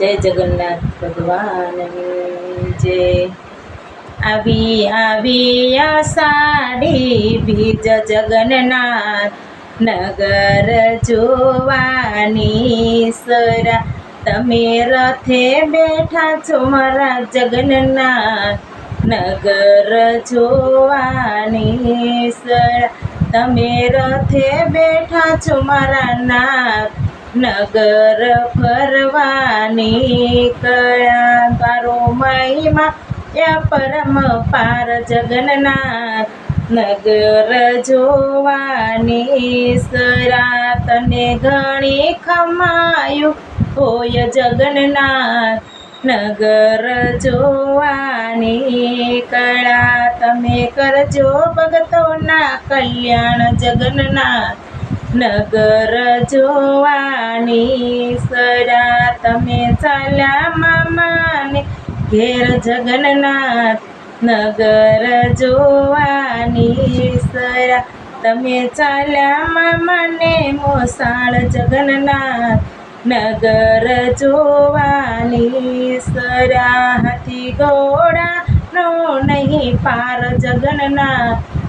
જય જગન્નાથ ભગવાનની જય આવી આવી આષાઢી બીજ જગન્નાથ નગર જોવાની સરા. તમે રથે બેઠા છો મારા જગન્નાથ નગર જોવાની સરા. તમે રથે બેઠા છો મારા નાથ નગર ફરવાની કયા તારો મહિમા? યા પરમ પાર જગન્નાથ. નગર જોવાની સરા તને ઘણી ખમાયું હોય જગન્નાથ. નગર જોવાની કળા તમે કરજો ભગતોના કલ્યાણ જગન્નાથ. નગર જોવાની સરા તમે ચાલ્યા મામાને ઘેર જગન્નાથ નગર જોવાની સરા તમે ચાલ્યા મામાને મોસાળ જગન્નાથ નગર જોવાની સરા હાથી ઘોડા નો નહીં પાર જગન્નાથ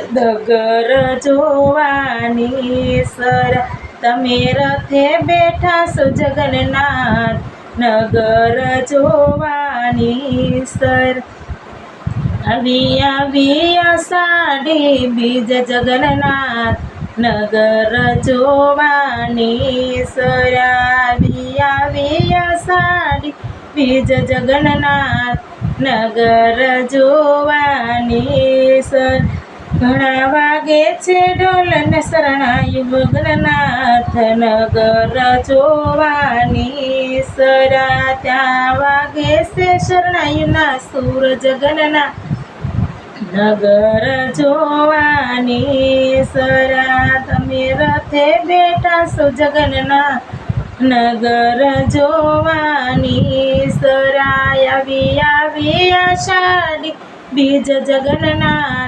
નગર જોવાની સર. તમે રથે બેઠા છો જગન્નાથ. નગર જોવાની સર. આવી આવી સાડી બીજ જગન્નાથ. નગર જોવાની સર. આવી આવી સાડી બીજ જગન્નાથ. નગર જોવાની સર. ઘણા વાગે છે ઢોલન ને શરણાઈ નગર જોવાની સરા. ત્યાં વાગે છે શરણાયુના સૂર જગનના નગર જોવાની સરા. તમે રથે બેઠા છો જગનના નગર જોવાની સરાય આવી આવી આષાઢી બીજ જગન્નાથ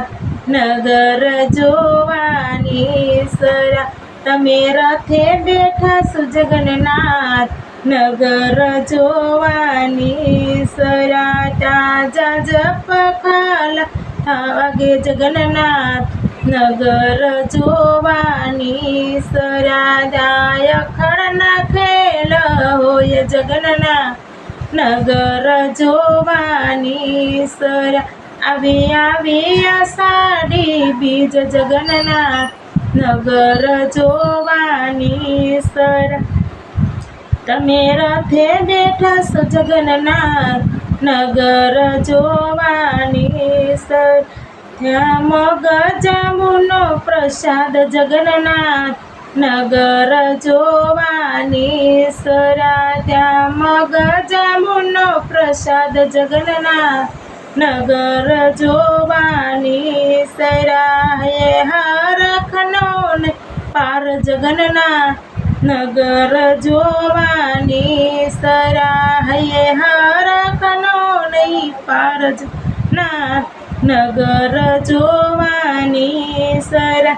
નગર જોવાની સરા. તમે રથે બેઠા સુજગનનાથ નગર જોવાની સરા. તાજા જપખાલા ખાલા. વાગે જગન્નાથ. નગર જોવાની સરા. દાય ખડના ખેલ હોય જગન્નાથ. નગર જોવાની સરા. આવી આવી આષાઢી બીજ જગન્નાથ નગર જોવાની સર. તમે રથે બેઠા છો જગન્નાથ નગર જોવાની સર. ત્યાં મગ જાંબુનો પ્રસાદ જગન્નાથ નગર જોવાની સરા. ત્યાં મગ જાંબુનો પ્રસાદ જગન્નાથ નગર જોવાની સરાહે હરખનો ને પાર જગનના નગર જોવાની સરાહે હરખનો પાર જગન્નાથ નગર જોવાની સરા.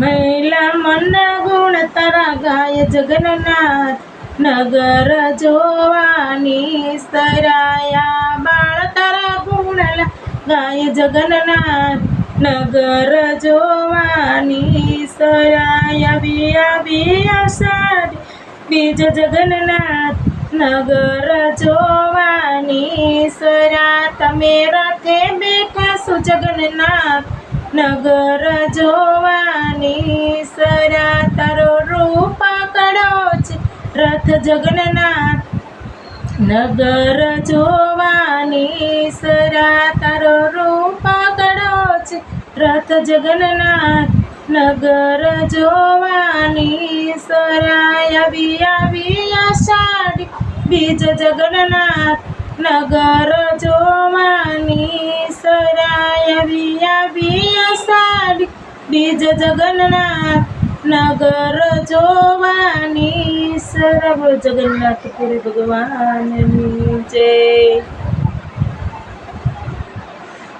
મહિલા મન ગુણ તારા ગાય જગન્નાથ નગર જોવાની સરાયા બાળ ગુણલા ગાય જગન્નાથ નગર જોવાની સરાયા વિયા વિયા સાડી બીજ જગન્નાથ નગર જોવાની સરા તમે રથે બેઠા સુ જગન્નાથ નગર જોવાની સરા તારો રૂપ કડો છે રથ જગન્નાથ નગર જોવાની સરા તારો રૂપ કડો છે. રથ જગન્નાથ નગર જોવાની સરાય આવી આવી આષાઢી. બીજ જગન્નાથ નગર જોવાની સરાય આવી આવી આષાઢી. બીજ જગન્નાથ નગર જોવાની સરબ જગન્નાથપુરી ભગવાનની જય.